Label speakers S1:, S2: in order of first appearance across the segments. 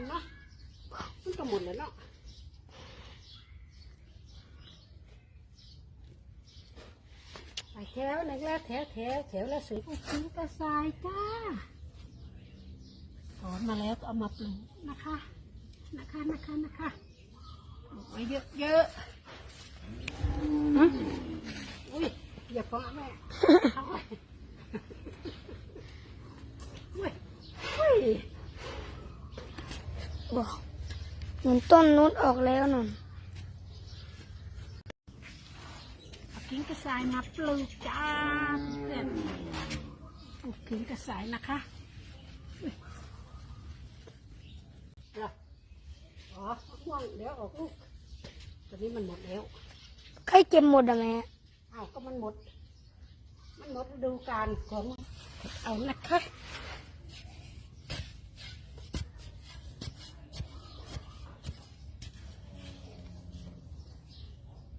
S1: อนเนาะมันก็หมดแล้วเนาะไปแถวหนึ่งแล้วแถวแถวแถวละสวยกินกระสายจ้าถอนมาแล้วก็เอามาปลูกนะคะ นะคะนะคะนะคะปลูกไว้เยอะเยอะๆฮะอุ้ยอย่าฟ้องแม่เอาไว้อุ้ยอุ้ย
S2: บอกหนุนต้นนู้นออกแล้วนุ่น
S1: เอากิ้งกระสายมาปลูกจ้าเพื่อนปลูกกิ้งกระสายนะคะอุ๊ยเหรออ๋อห่วงเดี๋ยวออกลูกตอนนี้มันหมดแล้ว
S2: ใครเก็บหมดอะแม่
S1: อ้าวก็มันหมด มันหมดฤดูกาลของเอานะคะ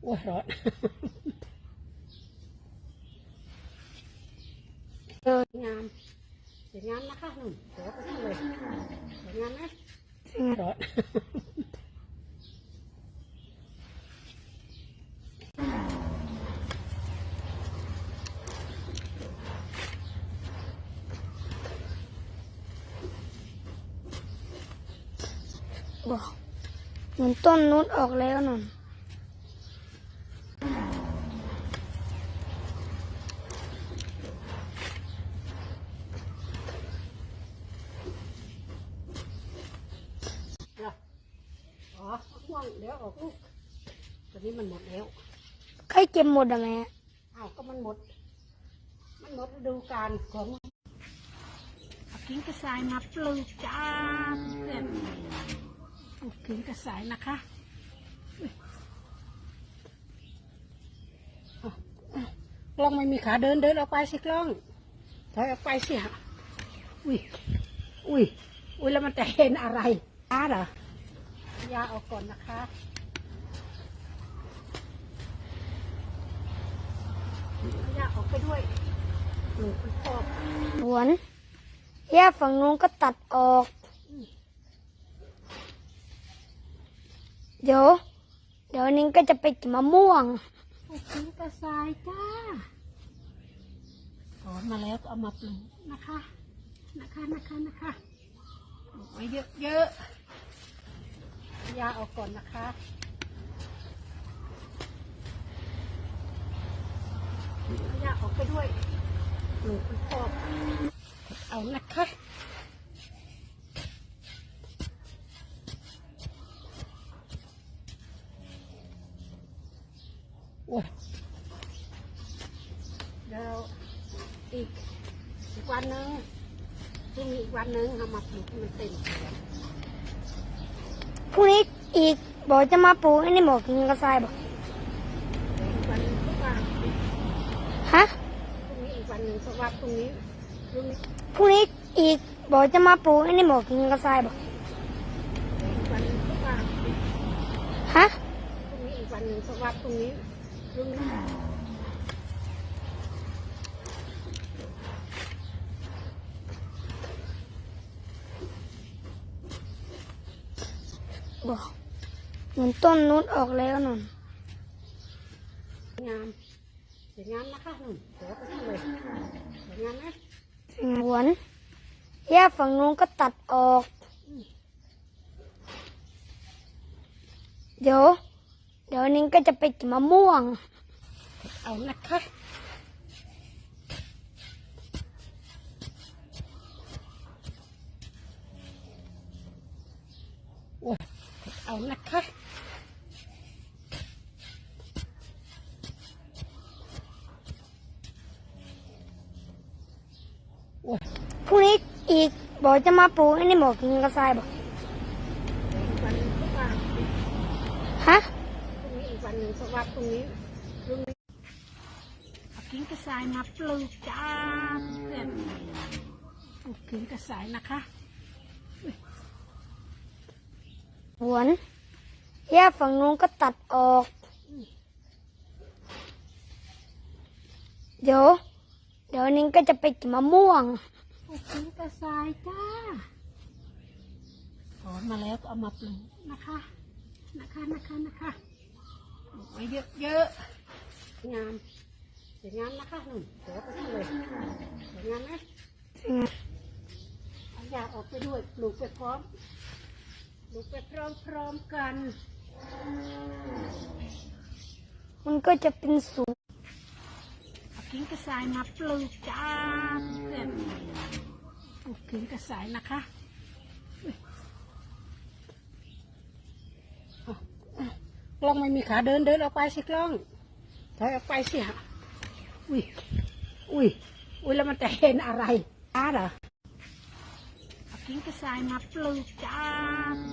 S1: โอ้ยร้อน
S2: เออ
S1: สวยงามสวยงามนะคะหนุ่มเดี๋ยวไปที่เลยสวยงามนะร้อน
S2: บอกหนุนต้นนู้นออกแล้วนุ่น
S1: เหรออ๋อห่วงเดี๋ยวออกลูกตอ นนี้มันหมดแล้ว
S2: ใครเก็บหมดอะแม่
S1: อ้าวก็มันหมด มันหมดฤดูกาลของเอากิ้งกระสายมาปลูกจ้าเพื่อนปลูกกิ้งกระสายนะคะอุ๊ยอะอะกล้องไม่มีขาเดินเดินออกไปสิกล้องถอยออกไปสิฮะอุ้ย อุ้ย อุ้ยแล้วมันจะเห็นอะไรยาเหรอยาออกก่อนนะคะ ยาออกไปด้วยหนูคุณพ่อ
S2: สวนหญ้าฝั่งนู้นก็ตัดออก เดี๋ยว เดี๋ยวนิ้งก็จะไปเก็บมะม่วง
S1: ปลูกทิ้งกระสายจ้าถอนมาแล้วก็เอามาปลูกนะคะ นะคะนะคะนะคะปลูกไว้เยอะเยอะๆยาออกก่อนนะคะเอา ยาออกไปด้วยหนูคุณพ่อเอานะคะโอ้ยเดี๋ยวอีกอีกวันนึงพรุ่งนี้อีกวันนึงเอามาปลูกให้มันเต็ม
S2: พรุ่งนี้อีกบอกจะมาปลูกไอ้นี่บอกกินกระชายบอก
S1: อีกวันหนึงเพราะว่า
S2: ฮะ
S1: พรุ่งนี้อีกวัน หนึ่งเพว่าพรุ่งนี้พรุ่งนี้
S2: พรุ่งนี้อีกบอกจะมาปลูกไอ้นี่บอกินกระชายบอก
S1: วันนึงเพราะว่า
S2: ฮะ
S1: พรุ่งนี้อีกวันหนึ่งเพราะว่าพรุ่งนี้รุ่งนี้
S2: บอกหนุนต้นนู้นออกแล้วนุ่น
S1: งาม วยงามนะคะหนุ่มเดี๋ยวไปที่เลยสวยงามนะ
S2: สวนหญ้าฝั่งนู้นก็ตัดออก เดี๋ยว เดี๋ยวนิ้งก็จะไปเก็บมะม่วง
S1: เอานะคะโอ้ยเอานะคะ โอ้ย
S2: พรุ่งนี้อีกบอกจะมาปลูกไอ้นี่บอกกินกระชายบอก
S1: อีกวันหนึงเพราะว่า
S2: ฮะ
S1: พรุ่งนี้อีกวันหนึ่งเพราะว่าพรุ่งนี้พรุ่งนี้เอากิ้งกระสายมาปลูกจ้าเพื่อนปลูกกิ้งกระสายนะคะ
S2: สวนหญ้าฝั่งนู้นก็ตัดออก เดี๋ยว เดี๋ยวนิ้งก็จะไปเก็บมะม่วง
S1: กิ้งกระสายจ้าถอนมาแล้วก็เอามาปลูกนะคะ นะคะนะคะนะคะปลูกไว้เยอะๆงามสวยงามนะคะนุ่นเดี๋ยวไปเลยสวยงามไหมเอายากออกไปด้วยปลูกไปพร้อมปลูกไปพร้อมๆกัน
S2: มันก็จะเป็นสวน
S1: ขิงกระสายมาปลูกจ้าเพื่อนปลูกขิงกระสายนะคะเอาเอากล้องไม่มีขาเดินเดินออกไปสิกล้องถอยออกไปสิฮะอุ้ยอุ้ยอุ้ยแล้วมันจะเห็นอะไรอ้าเหรอขิงกระสายมาปลูกจ้า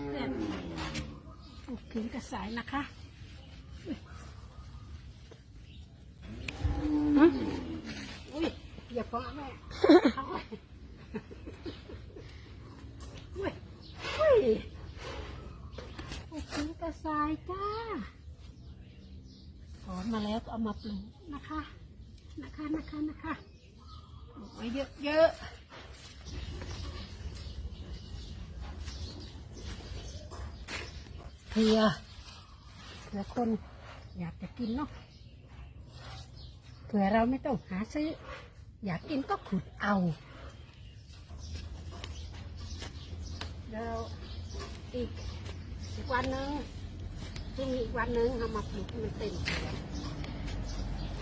S1: เพื่อนปลูกขิงกระสายนะคะ ฮะ อุ้ยอย่าฟ้องแม่เอาไว้อุ้ยอุ้ยโอ้ถึงกระสายจ้าถอนมาแล้วก็เอามาปลูกนะคะ นะคะนะคะนะคะปลูกไว้เยอะๆเผื่อเผื่อคนอยากจะกินเนาะ เผื่อเราไม่ต้องหาซื้อ อยากกินก็ขุดเอาเดี๋ยวอีกอีกวันหนึ่งพรุ่งนี้อีกวันหนึ่งเอามาปลูกให้มันเต็ม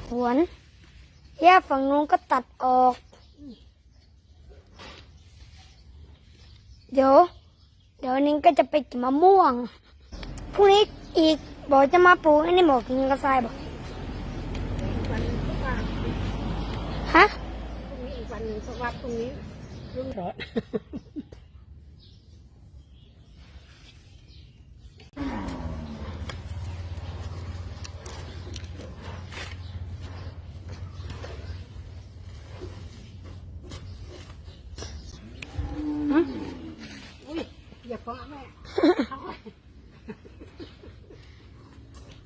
S2: สวนหญ้าฝั่งนู้นก็ตัดออก เดี๋ยว เดี๋ยวนิ้งก็จะไปก็บมะม่วงพรุ่งนี้อีกบอกจะมาปลูกไอ้นี่บอกกินกระทรายบอก
S1: อีกวันหนึ่งเพราะว่า
S2: ฮะ
S1: พรุ่งนี้ อีกวันหนึ่งเพราะว่าพรุ่งนี้รุ่งร้อน อุ้ยอย่าฟ้องแม่เอาไว้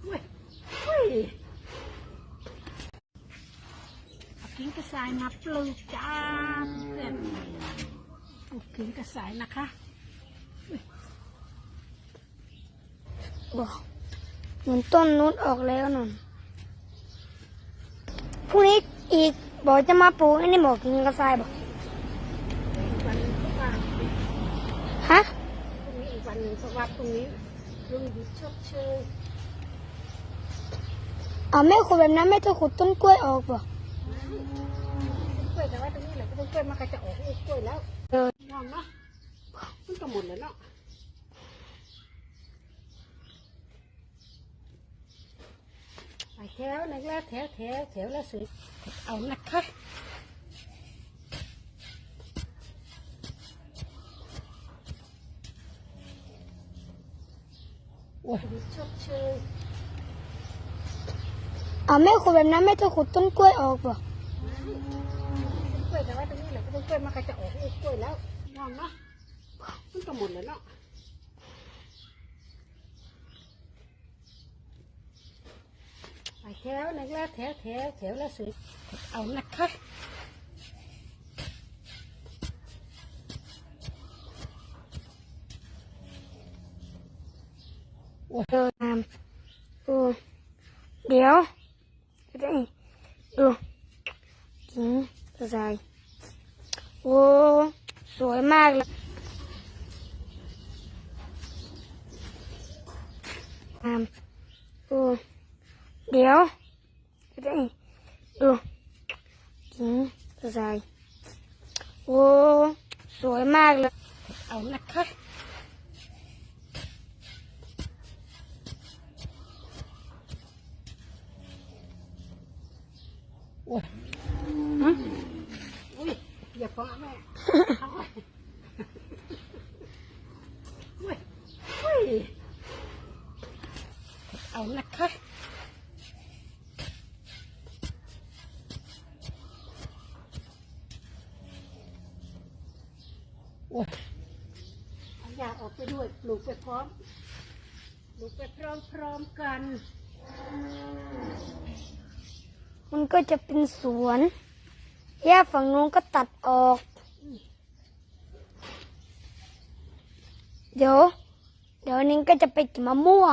S1: อุ้ยอุ้ยเอากิ้งกระสายมาปลูก ปลูกขิงกระสายนะคะ
S2: บอกเหมือนต้นนู้นออกแล้วนนพรุ่งนี้อีกบอกจะมาปลูกไอ้นี่บอกกินกระทรายบอก
S1: อีกวันหนึ่งเพราะว่า
S2: ฮะ
S1: พรุ่งนี้อีกวันหนึ่งเพราะว่าพรุ่งนี้ลุงหยุดชดเชย
S2: เอาแม่ขุดแบบนั้นแม่จะขุดต้นกล้วยออกบ่
S1: ต้นกล้วยแต่ว่าตรงนี้แหละต้นกล้วยมันก็จะออกลูกกล้วยแล้ว
S2: เออ
S1: งอมเนาะมันก็หมดแล้วเนาะไปแถวหนึงแล้วแถวแถวแถวแล้วสวยเอานะคะโอ้ยชดเชย
S2: เอาแม่ขุดแบบนั้นแม่จะขุดต้นกล้วยออกบ่
S1: ต้นกล้วยแต่ว่าตรงนี้แหละต้นกล้วยมันก็จะออกลูกกล้วยแล้วง อมเนาะมันก็หมดแล้วเนาะไปแถวหนึงแล้วแถวแถวแถวแล้วสวยเอานะคะโอ้ย
S2: เออน้ำดูเดี๋ยวดูดูกินกระทรายโอ้ สวยมากเลยน้ำดูเดี๋ยวดูดูกินกระทรายโอ้สวยมากเลย
S1: เอานะคะโอ้ยฮะอุ้ย อย่าฟ้องแม่เอาไว้อุ้ยอุ้ยเอานะคะโอ้ยเอายาออกไปด้วยปลูกไปพร้อมปลูกไปพร้อมๆกัน
S2: มันก็จะเป็นสวน หญ้าฝั่งนู้นก็ตัดออก เดี๋ยว เดี๋ยวนิ้งก็จะไปกินมะม่วง